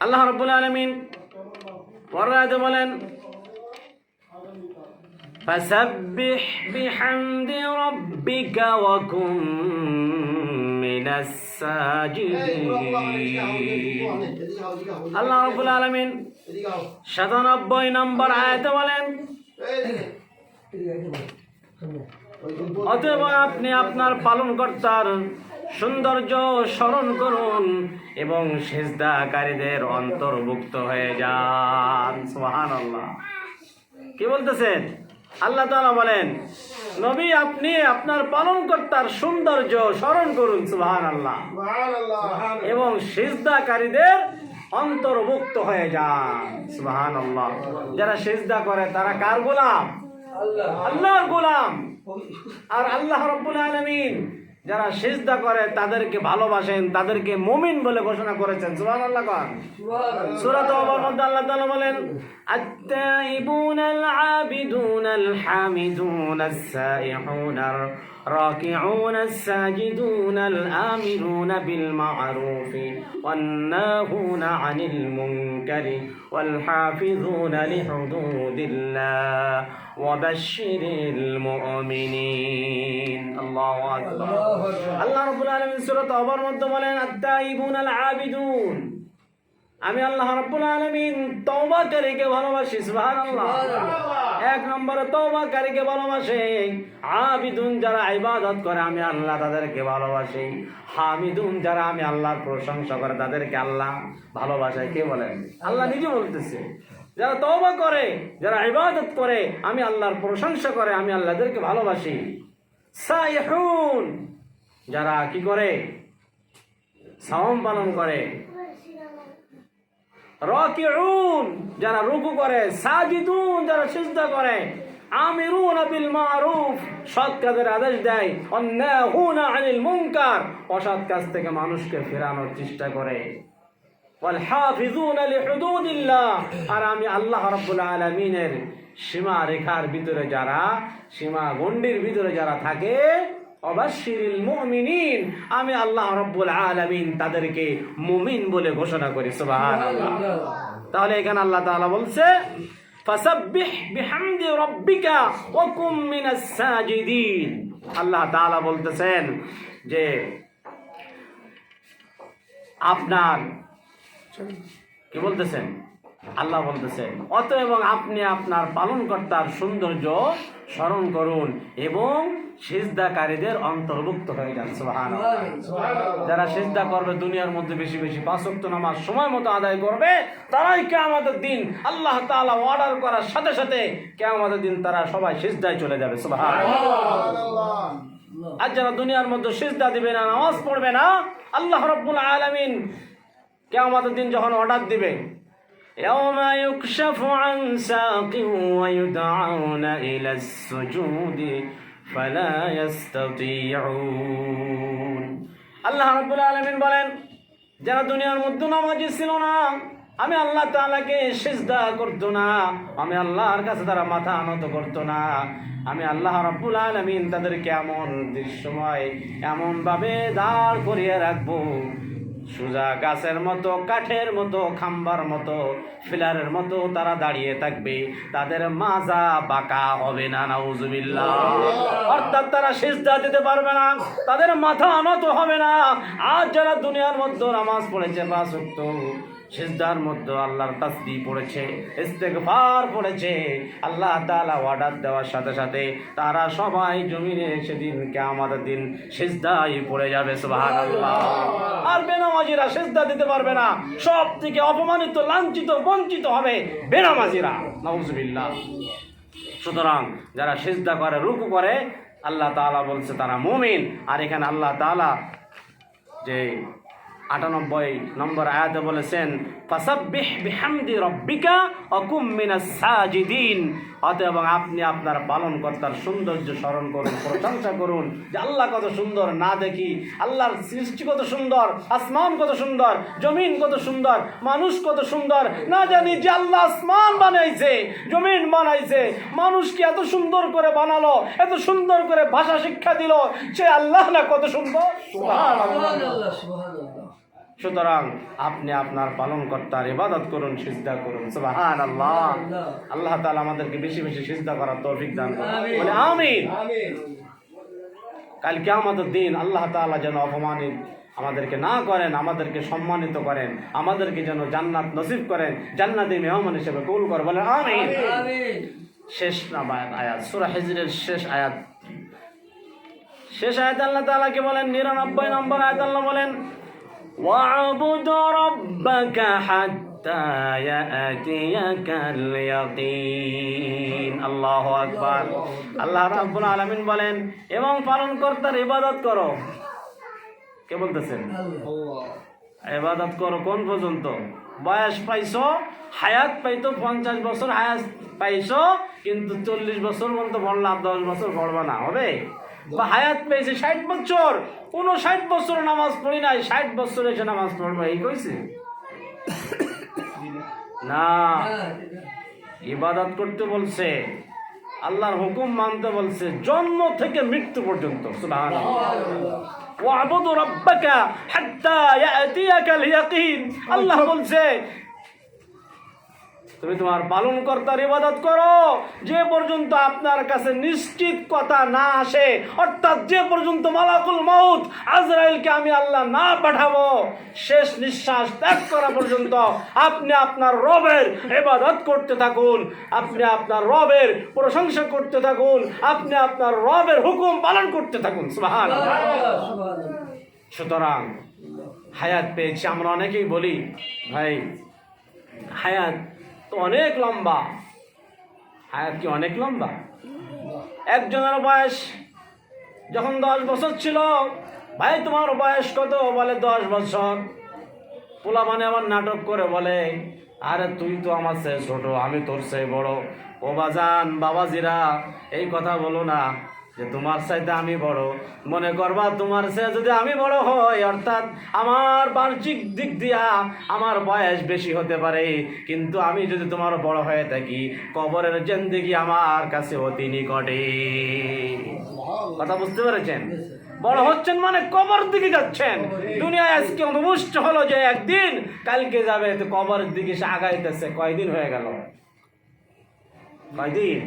আল্লাহ রব্বুল আলমিন পরাতে বলেন فسبح بحمد ربك وكن من الساجدين আল্লাহ রব্বুল আলমিন সাতানব্বই নম্বর আয়াতে বলেন অতএব আপনি আপনার পালনকর্তার সৌন্দর্য স্মরণ করুন এবং সেজদাকারীদের অন্তর্ভুক্ত হয়ে যান। সোহান আল্লাহ কি বলতেছেন? আল্লাহ তালা বলেন নবী আপনি আপনার পালনকর্তার সৌন্দর্য স্মরণ করুন সুবহান আল্লাহ এবং সিজদাকারীদের অন্তর্ভুক্ত হয়ে যান সুবহান আল্লাহ যারা সিজদা করে তারা কার গোলাম? আল্লাহর গোলাম। আর আল্লাহ রব্বুল আলামিন যারা সিজদা করে তাদেরকে ভালোবাসেন তাদেরকে মমিন বলে ঘোষণা করেছেন। সুবহানাল্লাহ কন। সূরা তাওবার মধ্যে আল্লাহ তাআলা বলেন আত-তাইবুন আল-আবিদুন আল-হামিদুন আস-সাইহুন الراكعون الساجدون الآمرون بالمعروف والناهون عن المنكر والحافظون لحدود الله وبشر المؤمنين الله أكبر আল্লাহ রাব্বুল আলামিন সূরা তাওবার মধ্যে বলেন আত-তাইবুন আল-আবিদুন আমি আল্লাহ রাব্বুল আলামিন তওবাকারীকে ভালোবাসি সুবহানাল্লাহ এক নম্বরে তওবাকারীকে ভালোবাসে। আবিদুন যারা ইবাদত করে, আমি আল্লাহ তাদেরকে ভালোবাসি। হামিদুন যারা, আমি আল্লাহর প্রশংসা করে, তাদেরকে আল্লাহ ভালোবাসে। কে বলেন? আল্লাহ নিজে বলতেছে। যারা তওবা করে, যারা ইবাদত করে, আমি আল্লাহর প্রশংসা করে, আমি আল্লাহদেরকে ভালোবাসি। সাইহুন, যারা কি করে? সাওম পালন করে। রাকিউন, যারা রুকু করে, সাজিদুন, যারা সিজদা করে, আমিরুন বিল মারুফ, সৎ কাজের আদেশ দেয়, অন্যাহুন আনিল মুনকার, অসৎ কাজ থেকে মানুষকে ফেরানোর চেষ্টা করে। ওয়াল হাফিজুন লিহুদুদিল্লাহ, আর আমি আল্লাহ রাব্বুল আলামিনের সীমা রেখার ভিতরে যারা সীমা গণ্ডির ভিতরে যারা থাকে অবাশিরিল মুমিনিন। আমি আল্লাহ রাব্বুল আলামিন তাদেরকে মুমিন বলে ঘোষণা করি, সুবহানাল্লাহ। তাহলে এখানে আল্লাহ তাআলা বলছে রাব্বিকা ওয়া কুম মিনাস আল্লাহ তাআলা বলতেছেন যে, আপনার কি বলতেছেন? আল্লাহ বলতেছেন অত এবং আপনি আপনার পালনকর্তার সৌন্দর্য স্মরণ করুন এবং সিজদাকারীদের অন্তর্ভুক্ত হয়ে যান সুবহানাল্লাহ যারা সিজদা করবে দুনিয়ার মধ্যে বেশি বেশি পাঁচ ওয়াক্ত নামাজ সময় মতো আদায় করবে তারাই কেয়ামতের দিন আল্লাহ তাআলা অর্ডার করার সাথে সাথে কেয়ামতের দিন তারা সবাই সিজদায় চলে যাবে সুবহানাল্লাহ আর যারা দুনিয়ার মধ্যে সিজদা দিবে না নামাজ পড়বে না আল্লাহ রাব্বুল আলামিন কেয়ামতের দিন যখন অর্ডার দিবে يوم يكشف عن ساق ويدعون إلى السجود فلا يستطيعون আল্লাহ রাব্বুল আলামিন বলেন যারা দুনিয়ার মধ্যে নামাজি ছিল না আমি আল্লাহ তাআলাকে সিজদা করতো না আমি আল্লাহর কাছে তারা মাথা আনত করতো না আমি আল্লাহ রাব্বুল আলামিন তাদেরকে এমন দৃশ্যময় এমন ভাবে দাঁড় করিয়ে রাখবো সুজা গাছের মতো, কাঠের মতো, খাম্বার মতো, ফিলারের মতো তারা দাঁড়িয়ে থাকবে। তাদের মাজা বাঁকা হবে না, নাউজুবিল্লাহ। অর্থাৎ তারা সিজদা দিতে পারবে না, তাদের মাথা আনত হবে না। আজ যারা দুনিয়ার মধ্যে নামাজ পড়েছে, পাঁচ ওয়াক্ত সিজদার মধ্যে আল্লাহর তাসবিহ পড়েছে, ইস্তেগফার পড়েছে, আল্লাহ তাআলা অর্ডার দেওয়ার সাথে সাথে তারা সবাই জমিনে সেদিন কিয়ামতের দিন সিজদায় পড়ে যাবে, সুবহানাল্লাহ। আর বেনামাজিরা সেজদা দিতে পারবে না। সব থেকে অপমানিত, লাঞ্ছিত, বঞ্চিত হবে বেনামাজিরা। নাউজুবিল্লাহ। সুতরাং যারা সেজদা করে, রুকু করে, আল্লাহ তালা বলছে তারা মুমিন। আর এখানে আল্লাহ তালা যে আটানব্বই নম্বর আয়াতে বলেছেন ফাসাব্বিহ বিহামদি রব্বিকা অকুম মিনাস সাজিদিন। অতএব এবং আপনি আপনার পালনকর্তার সৌন্দর্য স্মরণ করুন প্রশংসা করুন যে আল্লাহ কত সুন্দর না দেখি আল্লাহর সৃষ্টি কত সুন্দর আসমান কত সুন্দর জমিন কত সুন্দর মানুষ কত সুন্দর না জানি যে আল্লাহ আসমান বানাইছে জমিন বানাইছে মানুষকে এত সুন্দর করে বানালো এত সুন্দর করে ভাষা শিক্ষা দিল সে আল্লাহ না কত সুন্দর? সুবহানাল্লাহ। সুতরাং আপনি আপনার পালন কর্তার ইবাদত করুন সিজদা করুন। সুবাহান আল্লাহ আল্লাহ তাআলা আমাদেরকে বেশি বেশি সিজদা করার তৌফিক দান করুন। আমিন। কাল কিয়ামতের দিন আল্লাহ তাআলা যেন অপমানিত আমাদেরকে না করেন আমাদেরকে সম্মানিত করেন আমাদেরকে যেন জান্নাত নসিব করেন জান্নাতি মেহমান হিসেবে কবুল করে বলেন আমিন। শেষ আয়াত সূরা হিজরের শেষ আয়াত। শেষ আয়াত আল্লাহ তাআলা কি বলেন? 99 নম্বর আয়াত আল্লাহ বলেন ওয়া'বুদ রাব্বাকা হাত্তা ইয়াতিয়াকাল ইয়াকিন আল্লাহু আকবার। আল্লাহ রাব্বুল আলামিন বলেন এবং পালন কর্তার ইবাদত করো। কে বলতেছেন? ইবাদত করো কোন পর্যন্ত? বয়স পাইছো হায়াত পাইতো পঞ্চাশ বছর হায়াত পাইছো কিন্তু চল্লিশ বছর পর্যন্ত পড়লাম দশ বছর পড়বা না হবে? বা হায়াত পেয়েছে ষাট বছর ষাট বছর নামাজ পড়ি নাই, ষাট বছর এসে নামাজ পড়ব, এই কইছে? না। ইবাদত করতে বলছে, আল্লাহর হুকুম মানতে বলছে, জন্ম থেকে মৃত্যু পর্যন্ত আল্লাহ বলছে তুমি তোমার পালন কর্তার ইবাদত করো। যে পর্যন্ত আপনার কাছে নিশ্চিত কথা না আসে, অর্থাৎ যে পর্যন্ত মালাকুল মাউত আজরাইলকে আমি আল্লাহ না পাঠাবো, শেষ নিঃশ্বাস ত্যাগ করা পর্যন্ত আপনি আপনার রবের ইবাদত করতে থাকুন, আপনি আপনার রবের প্রশংসা করতে থাকুন, আপনি আপনার রবের হুকুম পালন করতে থাকুন। সুতরাং হায়াত পেয়েছি, আমরা অনেকেই বলি, ভাই, হায়াত তো অনেক লম্বা। হায়াত কি অনেক লম্বা? একজনের বয়স যখন দশ বছর ছিল, ভাই, তোমার বয়স কত? বলে, দশ বছর। পোলা মানে আবার নাটক করে বলে, আরে, তুই তো আমার সে ছোট, আমি তোর সে বড়। ও বাজান, বাবাজিরা, এই কথা বলো না। যে তোমার চাইতে আমি বড়। মনে করবা তোমার সে যদি আমি বড় হই, অর্থাৎ আমার বার্ষিক দিক দিয়া আমার বয়স বেশি হতে পারে। কিন্তু আমি যদি তোমার বড় হয়ে থাকি, কবরের জেন্দিগি আমার কাছে অতি নিকটে। কথা বুঝতে পেরেছেন? বড় হচ্ছেন মানে কবর দিকে যাচ্ছেন। দুনিয়ায় আজকে অনুপুষ্ট হলো যে একদিন, কালকে যাবে, তো কবরের দিকে সে আগাইতেছে। কয়দিন হয়ে গেল? কয়দিন?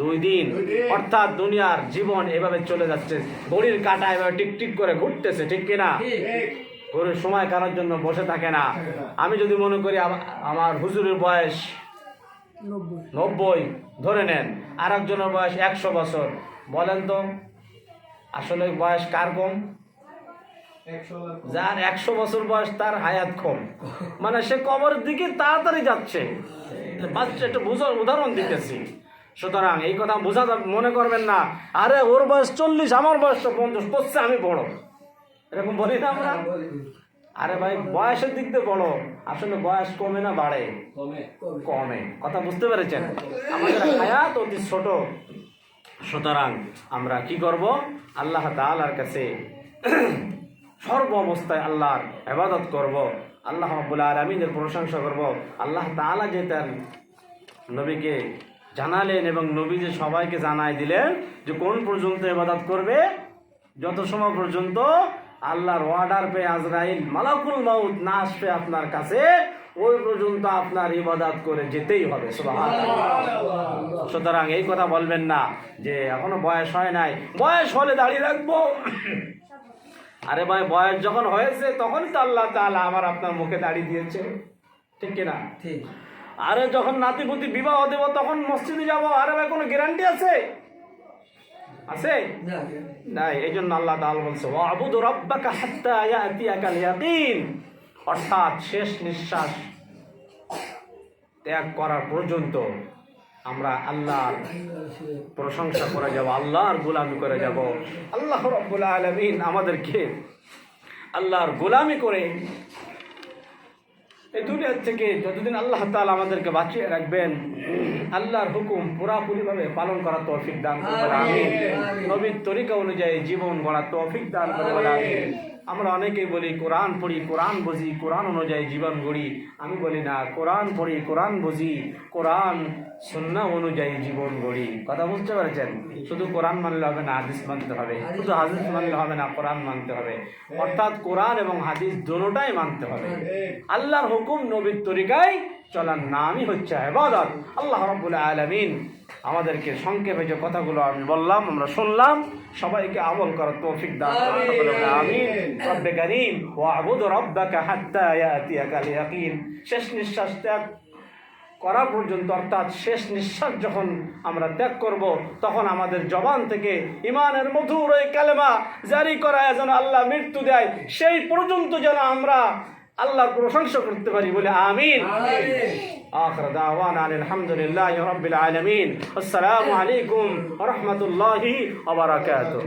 দুই দিন। অর্থাৎ দুনিয়ার জীবন এভাবে চলে যাচ্ছে। ঘড়ির কাটা এভাবে টিক টিক করে ঘুরতেছে ঠিক কিনা? ঘড়ির সময় কারোর জন্য বসে থাকে না। আমি যদি মনে করি আমার হুজুরের বয়স নব্বই। ধরে নেন। আর একজনের বয়স একশো বছর। বলেন তো আসলে বয়স কার কম? যার একশো বছর বয়স তার হায়াত কম। মানে সে কবরের দিকে তাড়াতাড়ি যাচ্ছে। বাচ্চা একটু উদাহরণ দিতেছি। সুতরাং এই কথা বোঝা মনে করবেন না। আরে ওর বয়স চল্লিশ আমার বয়স তো পঞ্চাশ করছে আমি বড়। এরকম বলি না আমরা? আরে ভাই বয়সের দিক দিয়ে বড়। আসলে বয়স কমে না বাড়ে? কমে। কথা বুঝতে পেরেছেন? আমাদের হায়াত অতি ছোট। সুতরাং আমরা কি করব? আল্লাহ তাআলার কাছে সর্ব অবস্থায় আল্লাহর ইবাদত করব। আল্লাহ রাব্বুল আলামিনের প্রশংসা করব। আল্লাহ তাআলা যে তার নবীকে জানালেন এবং নবী যে সবাইকে জানাই দিলেন যে কোন পর্যন্ত ইবাদত করবে? যত সময় পর্যন্ত আল্লাহর অর্ডার পেয়ে আজরাইল মালাকুল মাউত না আসবে আপনার কাছে, ওই পর্যন্ত আপনার ইবাদাত করে যেতেই হবে। সুতরাং এই কথা বলবেন না যে এখনও বয়স হয় নাই। বয়স হলে দাঁড়িয়ে রাখব। আরে ভাই, বয়স যখন হয়েছে তখন তো আল্লাহ তাআলা আমার আপনার মুখে দাঁড়িয়ে দিয়েছে ঠিক কিনা? ঠিক। আরে যখন নাতিপুতি বিবাহ দেব তখন মসজিদে যাব আরে ভাই কোনো গ্যারান্টি আছে? আছে? না। নাই এই জন্য আল্লাহ তাআলা বলছে ওয়াবুদ রাব্বাকা হাত্তা ইয়াতিয়াকাল ইয়াকিন। অর্থাৎ শেষ নিঃশ্বাস ত্যাগ করার পর্যন্ত আমরা আল্লাহর প্রশংসা করে যাব আল্লাহর গোলামি করে যাব। আল্লাহ রব্বুল আলমিন আমাদেরকে আল্লাহর গোলামি করে এই দুনিয়ার থেকে যতদিন আল্লাহ তালা আমাদেরকে বাঁচিয়ে রাখবেন আল্লাহর হুকুম পুরাপুরিভাবে পালন করার তৌফিক দান করবেন আমি নবীর তরিকা অনুযায়ী জীবন গড়ার তৌফিক দান করবেন আমিন। আমরা অনেকেই বলি কোরআন পড়ি কোরআন বুঝি কোরআন অনুযায়ী জীবন গড়ি। আমি বলি না কোরআন পড়ি কোরআন বুঝি কোরআন সুন্না অনুযায়ী জীবন গড়ি। কথা বুঝতে পেরেছেন? শুধু কোরআন মানলে হবে না হাদিস মানতে হবে। শুধু হাদিস মানলে হবে না কোরআন মানতে হবে। অর্থাৎ কোরআন এবং হাদিস দোনোটাই মানতে হবে। আল্লাহর হুকুম নবীর তরিকায় চলার নামই হচ্ছে ইবাদত। আল্লাহ রাব্বুল আলামিন আমাদেরকে সংক্ষেপে যে কথাগুলো আমি বললাম আমরা শুনলাম সবাইকে আমল করার তৌফিক দান করুন। সকলে বলে আমিন। রব্বে কারীম। ওয়াবুদ রাব্বাকা হাত্তা ইয়াতিয়াকাল ইয়াকিন শেষ নিঃশ্বাস ত্যাগ করা পর্যন্ত অর্থাৎ শেষ নিঃশ্বাস যখন আমরা ত্যাগ করব তখন আমাদের জবান থেকে ইমানের মধুর ওই কালেমা জারি করা যেন আল্লাহ মৃত্যু দেয়। সেই পর্যন্ত যেন আমরা আল্লাহর প্রশংসা করতে পারি বলে আমিন آخر دعوانا أن الحمد لله رب العالمين السلام عليكم ورحمة الله وبركاته